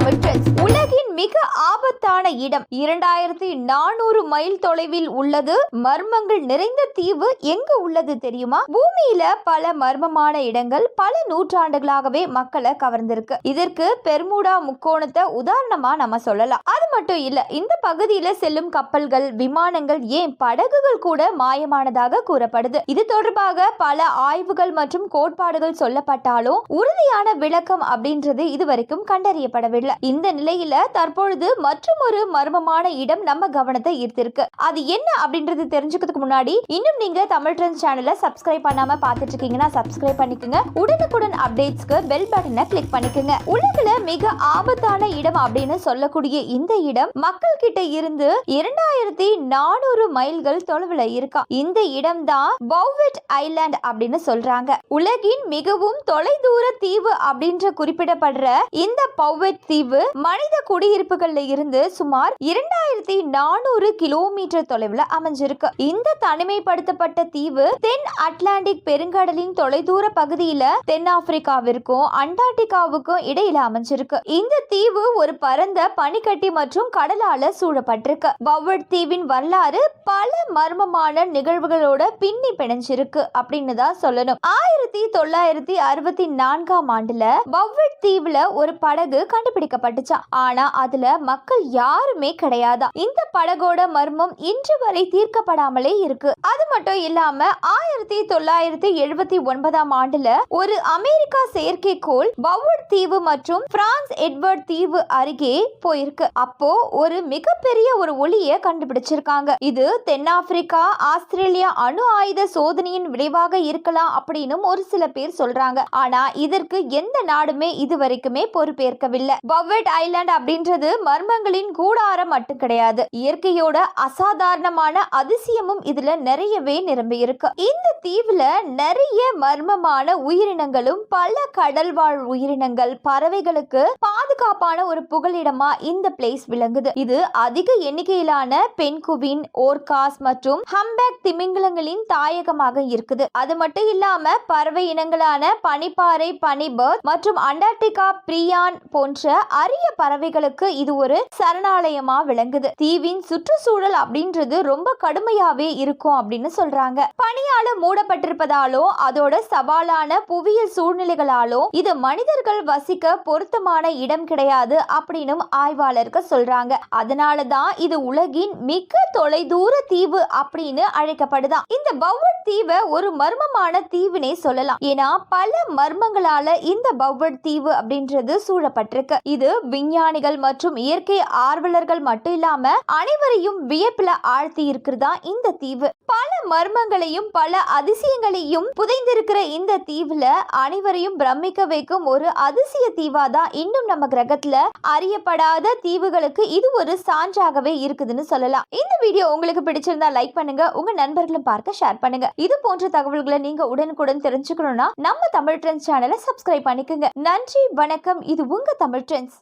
Tamil trends உலகின் மிக ஆபத்தான இடம். இரண்டாயிரத்தி நானூறு மைல் தொலைவில் உள்ளது. மர்மங்கள் நிறைந்த தீவு எங்கு உள்ளது தெரியுமா? பூமியில பல மர்மமான இடங்கள் பல நூற்றாண்டுகளாகவே மக்களை கவர்ந்திருக்கு. இதற்கு பெர்முடா முக்கோணத்தை உதாரணமா நம்ம சொல்லலாம். அது மட்டும் இல்ல இந்த பகுதியில செல்லும் கப்பல்கள் விமானங்கள் ஏன் படகுகள் கூட மாயமானதாக கூறப்படுது. இது தொடர்பாக பல ஆய்வுகள் மற்றும் கோட்பாடுகள் சொல்லப்பட்டாலும் உறுதியான விளக்கம் அப்படின்றது இதுவரைக்கும் கண்டறியப்படவில்லை. இந்த நிலையில தற்பொழுது மற்றும் ஒரு மர்மமான இடம் நம்ம கவனத்தை ஈர்த்திருக்கு. அது என்ன அப்படின்றது தெரிஞ்சுக்கிறதுக்கு முன்னாடி இன்னும் நீங்க தமிழ் ட்ரெண்ட் சேனலை சப்ஸ்கிரைப் பண்ணாம பார்த்துட்டு இருக்கீங்கன்னா சப்ஸ்கிரைப் பண்ணிக்கோங்க. உடனுக்குடன் அப்டேட்ஸ்க்கு பெல் பட்டனை கிளிக் பண்ணிக்கோங்க. உலகில மிக ஆபத்தான இடம் அப்படின்னு சொல்லக்கூடிய இந்த இடம் மக்கள் கிட்ட இருந்து இரண்டாயிரத்தி நானூறு மைல்கள் தொலைவில் இருக்கா. இந்த இடம் தான் பௌவெட் ஐலாண்ட் அப்படின்னு சொல்றாங்க. உலகின் மிகவும் தொலைதூர தீவு அப்படின்ற குறிப்பிடப்படுற இந்த பௌவெட் தீவு மனித குடியிருப்பு குடியிருப்புகள்ல இருந்து சுமார் இரண்டாயிரத்தி நானூறு கிலோமீட்டர் தொலைவில் அமைஞ்சிருக்கு. இந்த தனிமைப்படுத்தப்பட்ட தீவு தென் அட்லாண்டிக் பெருங்கடலின் தொலைதூர பகுதியில தென்னாப்பிரிக்காவிற்கும் அண்டார்டிகாவுக்கும் இடையில அமைஞ்சிருக்கு. இந்த தீவு ஒரு பரந்த பனிக்கட்டி மற்றும் கடலால சூழப்பட்டிருக்கு. பவர்ட் தீவின் வரலாறு பல மர்மமான நிகழ்வுகளோட பின்னி பிணைஞ்சிருக்கு அப்படின்னு தான் சொல்லணும். ஆயிரத்தி தொள்ளாயிரத்தி அறுபத்தி நான்காம் ஆண்டுல பவர்ட் தீவுல ஒரு படகு கண்டுபிடிக்கப்பட்டுச்சா ஆனா அதுல மக்கள் யாருமே கிடையாதா? இந்த படகோட மர்மம் இன்று வரை தீர்க்கப்படாமலே இருக்கு. அது மட்டும் இல்லாம ஆயிரத்தி தொள்ளாயிரத்தி எழுபத்தி ஒன்பதாம் ஆண்டுல ஒரு அமெரிக்கா செயற்கைக்கோள் பவுட் தீவு மற்றும் பிரான்ஸ் எட்வர்ட் தீவு அருகே போயிருக்கு. அப்போ ஒரு மிகப்பெரிய ஒரு ஒளியை கண்டுபிடிச்சிருக்காங்க. இது தென்னாப்பிரிக்கா ஆஸ்திரேலியா அணு ஆயுத சோதனையின் விளைவாக இருக்கலாம் அப்படின்னு ஒரு சில பேர் சொல்றாங்க. ஆனா இதற்கு எந்த நாடுமே இது வரைக்குமே பொறுப்பேற்கவில்லை. பவெட் ஐலாண்ட் என்றது மர்மங்களின் கூடாரம் மட்டும் கிடையாது. இயற்கையோட அசாதாரணமான அதிசயமும் இதுல நிறையவே நிரம்பி இருக்கு. இந்த தீவுல நிறைய மர்மமான உயிரினங்களும் பல கடல்வாழ் உயிரினங்கள் பறவைகளுக்கு பாதுகாப்பான ஒரு புகலிடமா இந்த பிளேஸ் விளங்குது. இது அதிக எண்ணிக்கையிலான பென்குவின் ஓர்காஸ் மற்றும் ஹம்பேக் திமிங்கலங்களின் தாயகமாக இருக்குது. அது மட்டும் இல்லாம பறவை இனங்களான பனிப்பாறை பனிபர்த் மற்றும் அண்டார்டிகா பிரியான் போன்ற அரிய பறவைகளுக்கு இது ஒரு சரணாலயமா விளங்குது. தீவின் சுற்றுச்சூழல் அப்படின்றது ரொம்ப கடுமையாவே இருக்கும் அப்படின்னு சொல்றாங்க. பனியால மூடப்பட்டிருப்பதாலோ அதோட சவாலான புவியியல் சூழ்நிலைகளாலோ இது மனிதர்கள் வசிக்க பொருத்தமான இடம் கிடையாது அப்படின்னும் ஆய்வாளர்கள் சொல்றாங்க. அதனால தான் இது உலகின் மிக தொலைதூர தீவு அப்படின்னு அழைக்கப்படுதா. இந்த பவுட் தீவை ஒரு மர்மமான தீவுனே சொல்லலாம். ஏன்னா பல மர்மங்களால இந்த பவுட் தீவு அப்படின்றது சூழப்பட்டிருக்கு. இது விஞ்ஞானிகள் மற்றும் இயற்கை ஆர்வலர்கள் மட்டும் இல்லாம அனைவரையும் வியப்புல ஆழ்த்தி இருக்கிறதா இந்த தீவு. பல மர்மங்களையும் பல அதிசயங்களையும் புதைந்திருக்கிற இந்த தீவுல அனைவரையும் பிரமிக்க வைக்கும் ஒரு அதிசய தீவா தான் இன்னும் நம்ம கிரகத்துல அறியப்படாத தீவுகளுக்கு இது ஒரு சான்றாகவே இருக்குதுன்னு சொல்லலாம். இந்த வீடியோ உங்களுக்கு பிடிச்சிருந்தா லைக் பண்ணுங்க உங்க நண்பர்களும் பார்க்க ஷேர் பண்ணுங்க. இது போன்ற தகவல்களை நீங்க உடனுக்குடன் தெரிஞ்சுக்கணும்னா நம்ம தமிழ் ட்ரெண்ட்ஸ் சேனலை சப்ஸ்கிரைப் பண்ணிக்கோங்க. நன்றி வணக்கம். இது உங்க தமிழ் ட்ரெண்ட்ஸ்.